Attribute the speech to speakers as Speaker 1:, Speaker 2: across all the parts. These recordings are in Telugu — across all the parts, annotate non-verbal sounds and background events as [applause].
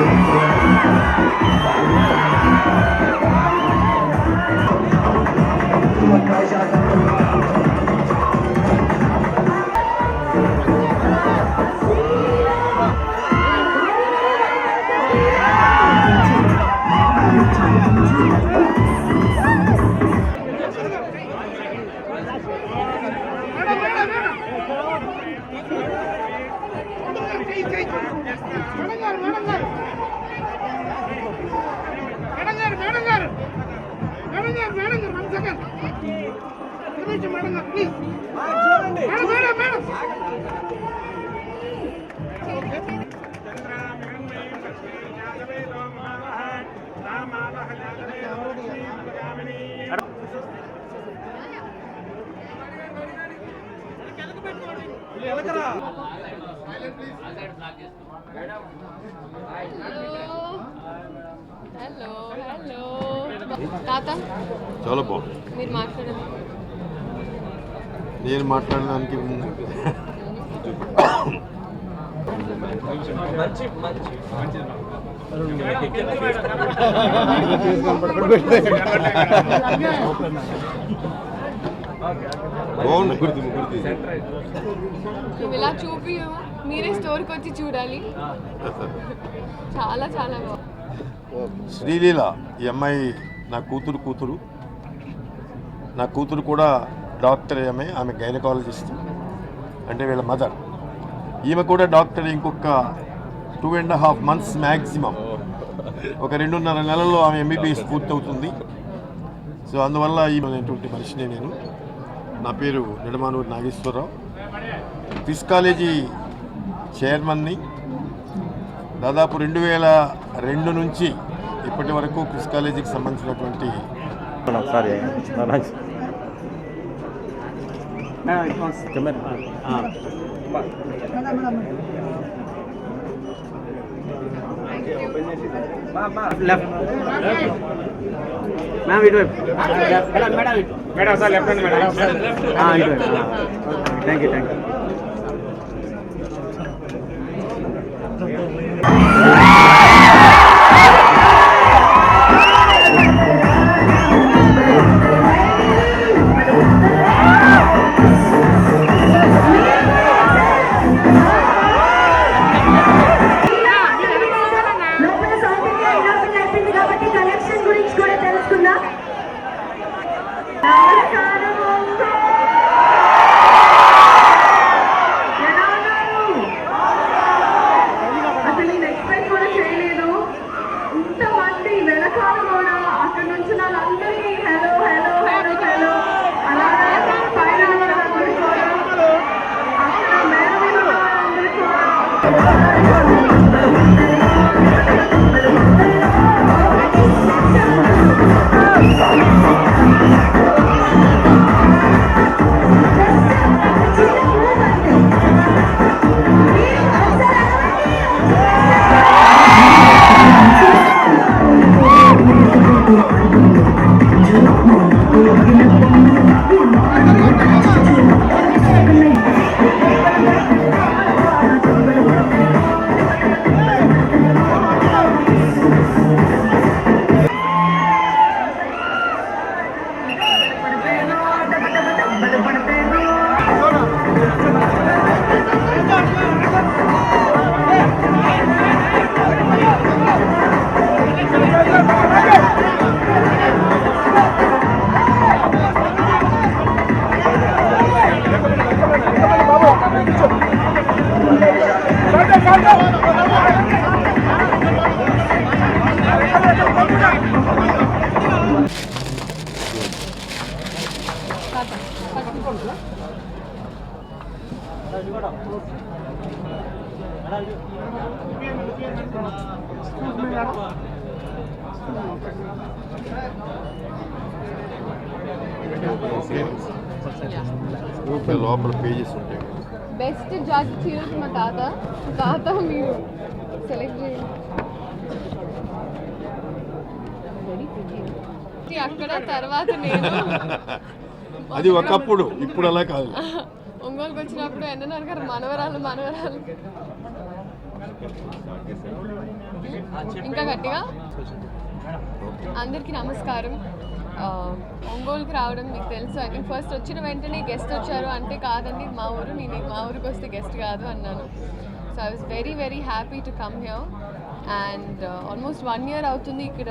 Speaker 1: మేడం గారు మేడం గారు మేడం గారు మేడం గారు మేడం
Speaker 2: హలో హలో తాత
Speaker 3: చాలా బాగుంది
Speaker 2: మీరు మాట్లాడండి
Speaker 3: నేను మాట్లాడడానికి [laughs] బాగుంది గుర్తు గుర్తు
Speaker 2: నువ్వు ఇలా చూపి మీరే స్టోర్కి వచ్చి చూడాలి. చాలా చాలా బాగుంది.
Speaker 3: శ్రీలీల ఈ అమ్మాయి నా కూతురు కూతురు. నా కూతురు కూడా డాక్టర్ ఆమె ఆమె గైనకాలజిస్ట్. అంటే వీళ్ళ మదర్. ఈమె కూడా డాక్టర్ ఇంకొక two and half months maximum ఒక రెండున్నర నెలల్లో ఆమె ఎంబీబీఎస్ పూర్తవుతుంది. సో అందువల్ల ఈ అనేటువంటి మనిషిని నేను. నా పేరు నిడమానూరు నాగేశ్వరరావు. క్విస్ కాలేజీ చైర్మన్ని దాదాపు రెండు వేల రెండు నుంచి ఇప్పటి వరకు క్విస్ కాలేజీకి సంబంధించినటువంటి
Speaker 4: ఒకసారి మ్యామ్ ఇటువైపు మేడం సార్ లెఫ్ట్ అండి మేడం ఇటువైపు థ్యాంక్ యూ థ్యాంక్ యూ
Speaker 5: ఇంతమంది వెనకాల కూడా అక్కడ నుంచి వాళ్ళందరికీ హలో హలో హలో హలో. అలాగే పైన ఉన్న వాళ్ళందరికీ కూడా అక్కడ మేడ మీద ఉన్న వాళ్ళందరికీ కూడా
Speaker 3: లోపల పేజెస్ ఉంటాయి
Speaker 2: బెస్ట్ జడ్జ్ చీరస్ మా తాత తాత మీరు సెలెక్ట్ చేయండి అక్కడ తర్వాత నేను
Speaker 3: అది ఒకప్పుడు ఇప్పుడు అలా కాదు
Speaker 2: ఒంగోలుకి వచ్చినప్పుడు ఎన్నన్నారు గారు మనవరాలు మనవరాలు ఇంకా గట్టిగా? అందరికీ నమస్కారం. ఒంగోలుకి రావడం మీకు తెలుసు. ఐ థింక్ ఫస్ట్ వచ్చిన వెంటనే గెస్ట్ వచ్చారు అంటే కాదండి మా ఊరు నేను మా ఊరికి వస్తే గెస్ట్ కాదు అన్నాను. So I was very very happy to come here and almost one year అవుతుంది ఇక్కడ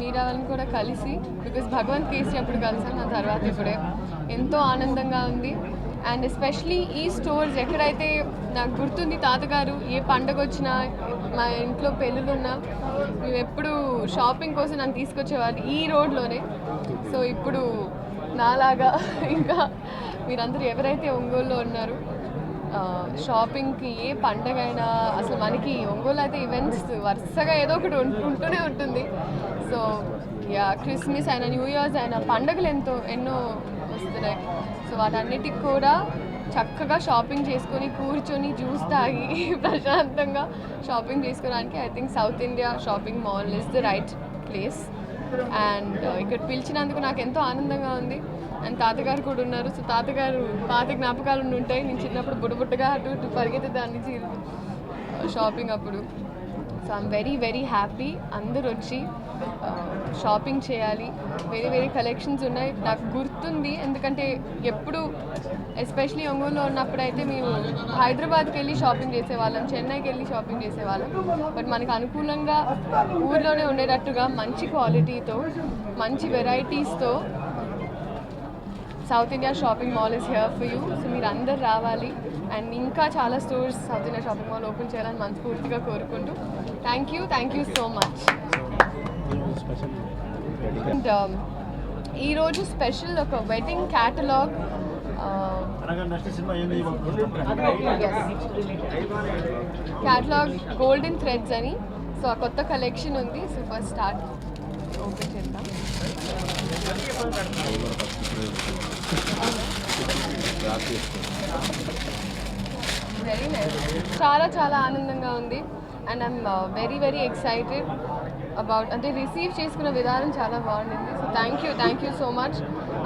Speaker 2: మీరా వాళ్ళని కూడా కలిసి. బికాస్ భగవంత్ కేసీ అప్పుడు కలిసాను నా తర్వాత ఇప్పుడే. ఎంతో ఆనందంగా ఉంది. అండ్ ఎస్పెషలీ ఈ స్టోర్స్ ఎక్కడైతే నాకు గుర్తుంది తాతగారు ఏ పండగ వచ్చినా మా ఇంట్లో పెళ్ళిళ్ళున్నా మేము ఎప్పుడు షాపింగ్ కోసం నన్ను తీసుకొచ్చేవాళ్ళు ఈ రోడ్లోనే. సో ఇప్పుడు నాలాగా [laughs] ఇంకా మీరందరూ ఎవరైతే ఒంగోలులో ఉన్నారు షాపింగ్కి ఏ పండగ అయినా అసలు మనకి ఒంగోలు అయితే ఈవెంట్స్ వరుసగా ఏదో ఒకటి ఉంటూనే ఉంటుంది. సో యా క్రిస్మస్ అయినా న్యూ ఇయర్స్ అయినా పండగలు ఎంతో ఎన్నో వస్తున్నాయి. సో వాటన్నిటికి కూడా చక్కగా షాపింగ్ చేసుకొని కూర్చొని జ్యూస్ తాగి [laughs] ప్రశాంతంగా షాపింగ్ చేసుకోవడానికి I think South India shopping mall is the right place and ఇక్కడ పిలిచినందుకు నాకు ఎంతో ఆనందంగా ఉంది. అండ్ తాతగారు కూడా ఉన్నారు. సో తాతగారు పాత జ్ఞాపకాలు ఉంటాయి. నేను చిన్నప్పుడు బుడబుట్టగా అటు ఇటు పరిగెత్తే దాన్ని షాపింగ్ uh, అప్పుడు. So I'm very very happy అందరూ వచ్చి షాపింగ్ చేయాలి. వేరే వేరే కలెక్షన్స్ ఉన్నాయి. నాకు గుర్తుంది. ఎందుకంటే ఎప్పుడు ఎస్పెషలీ ఒంగోలులో ఉన్నప్పుడు అయితే మేము హైదరాబాద్కి వెళ్ళి షాపింగ్ చేసేవాళ్ళం. చెన్నైకి వెళ్ళి షాపింగ్ చేసేవాళ్ళం. బట్ మనకు అనుకూలంగా ఊర్లోనే ఉండేటట్టుగా మంచి క్వాలిటీతో మంచి వెరైటీస్తో South India shopping mall is here for you. So మీరు అందరు రావాలి. అండ్ ఇంకా చాలా stores South India shopping mall open చేయాలని మనస్ఫూర్తిగా కోరుకుంటూ. Thank you thank you so much. And ఈరోజు స్పెషల్ ఒక wedding catalogue catalogue golden threads అని. సో ఆ కొత్త కలెక్షన్ ఉంది. సో ఫస్ట్ స్టార్ట్ ఓపెన్ చేద్దాం. వెరీ నైస్ చాలా చాలా ఆనందంగా ఉంది. And I'm very very excited about అంటే రిసీవ్ చేసుకున్న విధానం చాలా బాగుండింది. So thank you thank you so much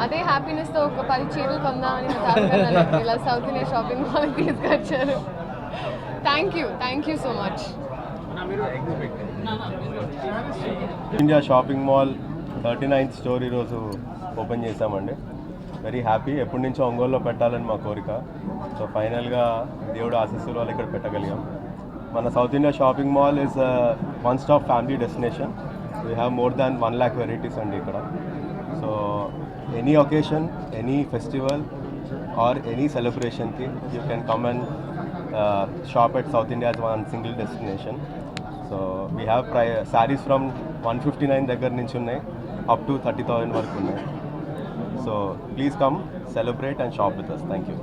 Speaker 2: అదే హ్యాపీనెస్తో ఒక పది చీరలు కొందామని నా తాతగారు నన్ను ఇలా సౌత్ ఇండియా షాపింగ్ మాల్కి తీసుకొచ్చారు. Thank you thank you so much
Speaker 6: India shopping mall thirty ninth store ఈరోజు ఓపెన్ చేశామండి. వెరీ హ్యాపీ ఎప్పటి నుంచో ఒంగోలులో పెట్టాలని మా కోరిక. సో ఫైనల్గా దేవుడు ఆశీస్సుల వల్ల ఇక్కడ పెట్టగలిగాం. మన South India shopping mall is one stop family destination we have more than one lakh varieties అండి ఇక్కడ so any occasion any festival or any సెలబ్రేషన్కి you can come and shop at South India's one single destination so we have ప్రై sarees from one fifty nine దగ్గర నుంచి ఉన్నాయి అప్ టు థర్టీ థౌజండ్ వరకు ఉన్నాయి. So please come celebrate and shop with us thank you